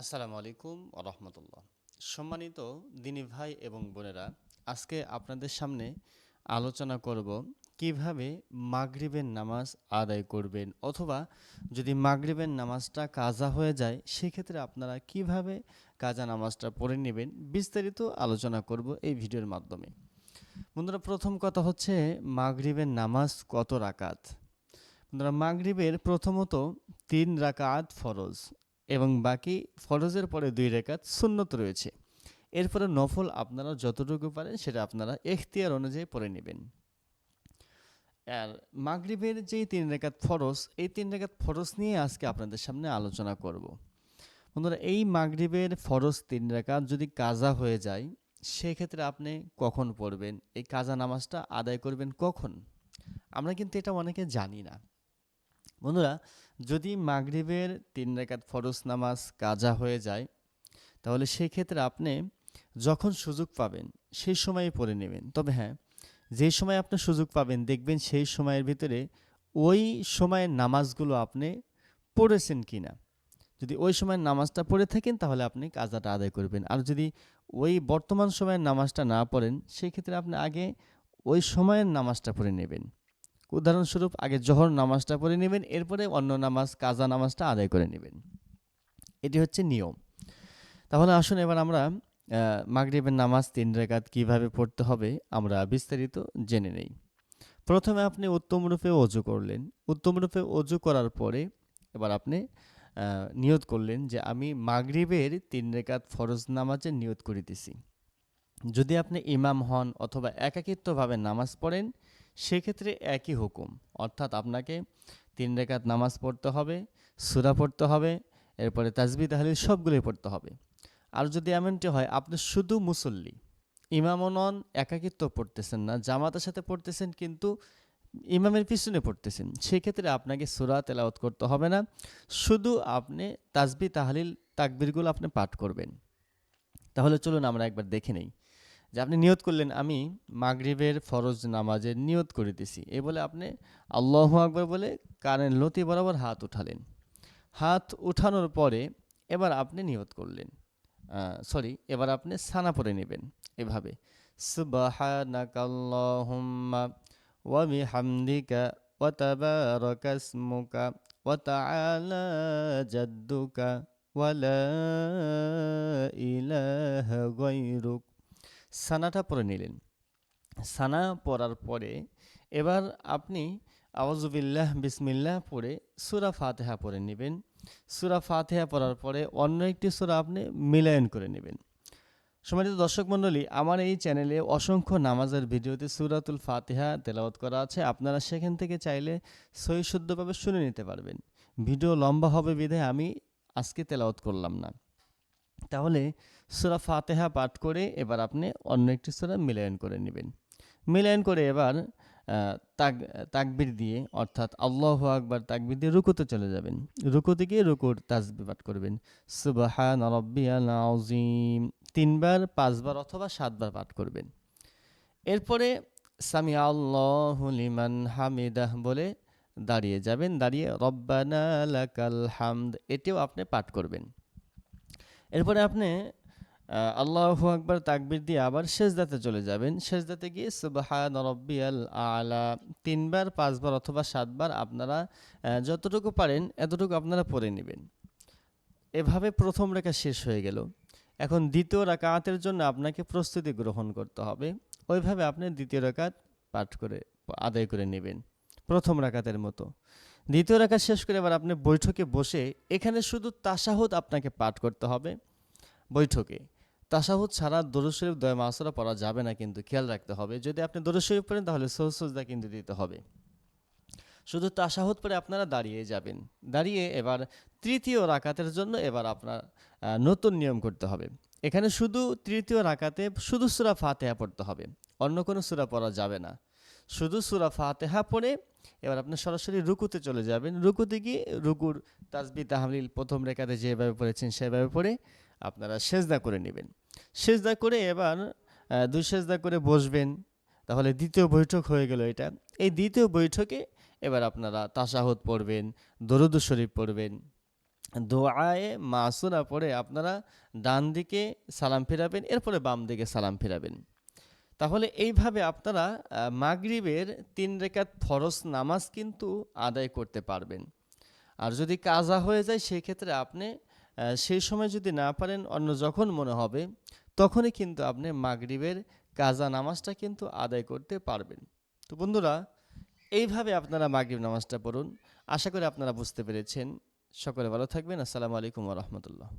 আসসালামু আলাইকুম রহমতুল্লাহ। সম্মানিত দিনী ভাই এবং বোনেরা, আজকে আপনাদের সামনে আলোচনা করব কীভাবে মাগরিবের নামাজ আদায় করবেন অথবা যদি মাগরিবের নামাজটা কাজা হয়ে যায়, সেক্ষেত্রে আপনারা কীভাবে কাজা নামাজটা পড়ে নেবেন বিস্তারিত আলোচনা করব এই ভিডিওর মাধ্যমে। বন্ধুরা, প্রথম কথা হচ্ছে মাগরিবের নামাজ কত রাকাত? বন্ধুরা, মাগরিবের প্রথমত তিন রাকাত ফরজ। এবং বাকি ফরজের পরে দুই রেখাত সুন্নত রয়েছে। এরপরে নফল আপনারা যতটুকু পারেন সেটা আপনারা এখতিয়ার অনুযায়ী পড়ে নেবেন। আর মাগরিবের যেই তিন রেখাত ফরজ, এই তিন রেখাত ফরজ নিয়ে আজকে আপনাদের সামনে আলোচনা করব। বন্ধুরা, এই মাগরিবের ফরজ তিন রেখাত যদি কাজা হয়ে যায়, সেক্ষেত্রে আপনি কখন পড়বেন? এই কাজা নামাজটা আদায় করবেন কখন? আমরা কিন্তু এটা অনেকে জানি না। বন্ধুরা, যদি মাগরিবের তিন রেখাত ফরজ নামাজ কাজা হয়ে যায়, তাহলে সেই ক্ষেত্রে আপনি যখন সুযোগ পাবেন, সেই সময়ে পড়ে নেবেন। তবে হ্যাঁ যে সময় আপনি সুযোগ পাবেন, দেখবেন সেই সময়ের ভিতরে ওই সময়ের নামাজগুলো আপনি পড়েছেন কি না যদি ওই সময়ের নামাজটা পড়ে থাকেন, তাহলে আপনি কাজাটা আদায় করবেন। আর যদি ওই বর্তমান সময়ের নামাজটা না পড়েন সেই ক্ষেত্রে আপনি আগে ওই সময়ের নামাজটা পড়ে নেবেন। উদাহরণস্বরূপ, আগে জহর নামাজটা পড়ে নেবেন, এরপরে অন্য নামাজ, কাজা নামাজটা আদায় করে নেবেন। এটি হচ্ছে নিয়ম। তাহলে আসুন এবার আমরা মাগরিবের নামাজ তিন রেখাত কীভাবে পড়তে হবে আমরা বিস্তারিত জেনে নেই। প্রথমে আপনি উত্তম রূপে অজু করলেন। উত্তম রূপে অজু করার পরে এবার আপনি নিয়ত করলেন যে আমি মাগরিবের তিন রেখাত ফরজ নামাজের নিয়ত করিতেছি। যদি আপনি ইমাম হন অথবা একাকিত্বভাবে নামাজ পড়েন সেক্ষেত্রে একই হুকুম। অর্থাৎ আপনাকে তিন রেখাত নামাজ পড়তে হবে, সুরা পড়তে হবে, এরপরে তাজবি তাহলিল সবগুলোই পড়তে হবে। আর যদি এমনটি হয়, আপনি শুধু মুসল্লি, ইমামও নন, একাকিত্ব পড়তেছেন না, জামাতের সাথে পড়তেছেন কিন্তু ইমামের পিছনে পড়তেছেন, সেক্ষেত্রে আপনাকে সুরা তেলাওয়াত করতে হবে না। শুধু আপনি তাজবি তাহলিল, তাকবিরগুলো আপনি পাঠ করবেন। তাহলে চলুন আমরা একবার দেখে নেই। যে আপনি নিয়ত করলেন, আমি মাগরিবের ফরজ নামাজের নিয়ত করিতেছি। এ বলে আপনি আল্লাহ আকবর বলে কানের লতি বরাবর হাত উঠালেন। হাত উঠানোর পরে এবার আপনি নিয়ত করলেন। সরি, এবার আপনি সানা পরে নেবেন এভাবে। সুবহানাকাল্লাহুম্মা ওয়া জাদ্দুকা সানাটা পরে নিলেন। সানা পড়ার পরে এবার আপনি আওয়াজুবিল্লাহ বিসমিল্লাহ পড়ে সুরা ফাতেহা পড়ে নেবেন। সুরা ফাতেহা পড়ার পরে অন্য একটি সুরা আপনি মিলায়ন করে নেবেন। সম্মানিত দর্শক মণ্ডলী, আমার এই চ্যানেলে অসংখ্য নামাজের ভিডিওতে সুরাতুল ফাতেহা তেলাওয়াত করা আছে। আপনারা সেখান থেকে চাইলে সহি শুদ্ধভাবে শুনে নিতে পারবেন। ভিডিও লম্বা হবে বিধে আমি আজকে তেলাওয়াত করলাম না। তাহলে সুরা ফাতেহা পাঠ করে এবার আপনি অন্য একটি সুরা মিলায়ন করে নেবেন। মিলায়ন করে এবার তাক, তাকবির দিয়ে, অর্থাৎ আল্লাহ আকবার তাকবির দিয়ে রুকুতে চলে যাবেন। রুকুতে গিয়ে রুকুর তাজবি পাঠ করবেন। সুবাহান রব্বিয়াল আজিম তিনবার, পাঁচবার অথবা সাতবার পাঠ করবেন। এরপরে, সামি আল্লাহ লিমান হামিদাহ বলে দাঁড়িয়ে যাবেন। দাঁড়িয়ে রব্বানা লাকাল হামদ, এটিও আপনি পাঠ করবেন। এরপরে আপনি আল্লাহ আকবার তাকবির দিয়ে আবার শেষদাতে চলে যাবেন। শেষদাতে গিয়ে সুবাহান রব্বিয়াল আলা, তিনবার, পাঁচবার অথবা সাতবার আপনারা যতটুকু পারেন এতটুকু আপনারা পড়ে নেবেন। এভাবে প্রথম রেখা শেষ হয়ে গেল। এখন দ্বিতীয় রাকাতের জন্য আপনাকে প্রস্তুতি গ্রহণ করতে হবে। ওইভাবে আপনি দ্বিতীয় রাকাত পাঠ করে, আদায় করে নেবেন। প্রথম রাকাতের মতো। দ্বিতীয় রাকাত শেষ করে এবার আপনি বৈঠকে বসে এখানে শুধু তাসাহুদ আপনাকে পাঠ করতে হবে। বৈঠকে। তাসাহুদ ছাড়া দরুদ শরীফ দয় মাসরা পড়া যাবে না কিন্তু খেয়াল রাখতে হবে। যদি আপনি দরুদ শরীফ পড়েন তাহলে সহসজদা কিন্তু দিতে হবে। শুধু তাসাহুদ পরে আপনারা দাঁড়িয়ে যাবেন। দাঁড়িয়ে এবার তৃতীয় রাকাতের জন্য এবার আপনার নতুন নিয়ম করতে হবে। এখানে শুধু তৃতীয় রাকাতে শুধু সুরা ফাতেহা পড়তে হবে। অন্য কোনো সুরা পড়া যাবে না। শুধু সুরা ফাতেহা পড়ে এবার আপনি সরাসরি রুকুতে চলে যাবেন। রুকুতে গিয়ে রুকুর তাজবি তাহলিল প্রথম রেখাতে যেভাবে পড়েছেন সেভাবে পড়ে আপনারা সেজদা করে নেবেন। সেজদা করে এবার দুই সেজদা করে বসবেন। তাহলে দ্বিতীয় বৈঠক হয়ে গেল এটা। এই দ্বিতীয় বৈঠকে এবার আপনারা তাসাহত পড়বেন, দরুদ শরীফ পড়বেন। দোয়ায়ে মাসুরা পড়ে আপনারা ডান দিকে সালাম ফেরাবেন, এরপরে বাম দিকে সালাম ফেরাবেন। তাহলে এইভাবে আপনারা মাগরিবের তিন রেকাত ফরজ নামাজ কিন্তু আদায় করতে পারবেন। আর যদি কাজা হয়ে যায় সেই ক্ষেত্রে আপনি সেই সময় যদি না পারেন, অন্য যখন মনে হবে, তখনই কিন্তু আপনি মাগরিবের কাজা নামাজটা কিন্তু আদায় করতে পারবেন। তো বন্ধুরা, এইভাবে আপনারা মাগরিব নামাজটা পড়ুন। আশা করি আপনারা বুঝতে পেরেছেন। সকলে ভালো থাকবেন। আসসালামু আলাইকুম রহমতুল্লাহ।